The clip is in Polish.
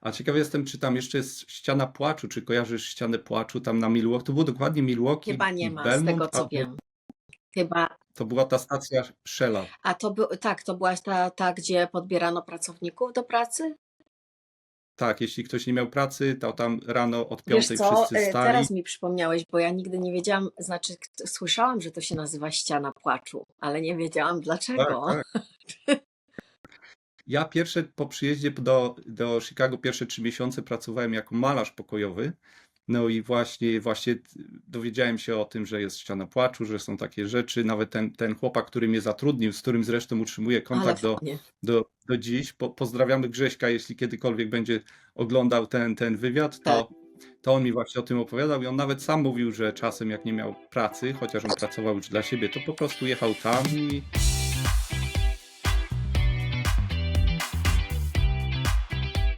A ciekawy jestem, czy tam jeszcze jest ściana płaczu, czy kojarzysz ścianę płaczu tam na Milwaukee? To było dokładnie Milwaukee Chyba nie ma, z Belmont, tego co wiem. Chyba, to była ta stacja Shella. a to był, tak, to była ta, ta, gdzie podbierano pracowników do pracy? Tak, jeśli ktoś nie miał pracy, to tam rano od Wiesz piątej co, wszyscy e, stali. teraz mi przypomniałeś, bo ja nigdy nie wiedziałam, znaczy słyszałam, że to się nazywa ściana płaczu, ale nie wiedziałam Tak, dlaczego. tak. Ja pierwsze po przyjeździe do, do Chicago, pierwsze trzy miesiące pracowałem jako malarz pokojowy. No i właśnie, właśnie dowiedziałem się o tym, że jest ściana płaczu, że są takie rzeczy. Nawet ten, ten chłopak, który mnie zatrudnił, z którym zresztą utrzymuję kontakt do, do, do dziś. Po, pozdrawiamy Grześka, jeśli kiedykolwiek będzie oglądał ten, ten wywiad, Tak. to, to on mi właśnie o tym opowiadał i on nawet sam mówił, że czasem jak nie miał pracy, chociaż on pracował już dla siebie, to po prostu jechał tam i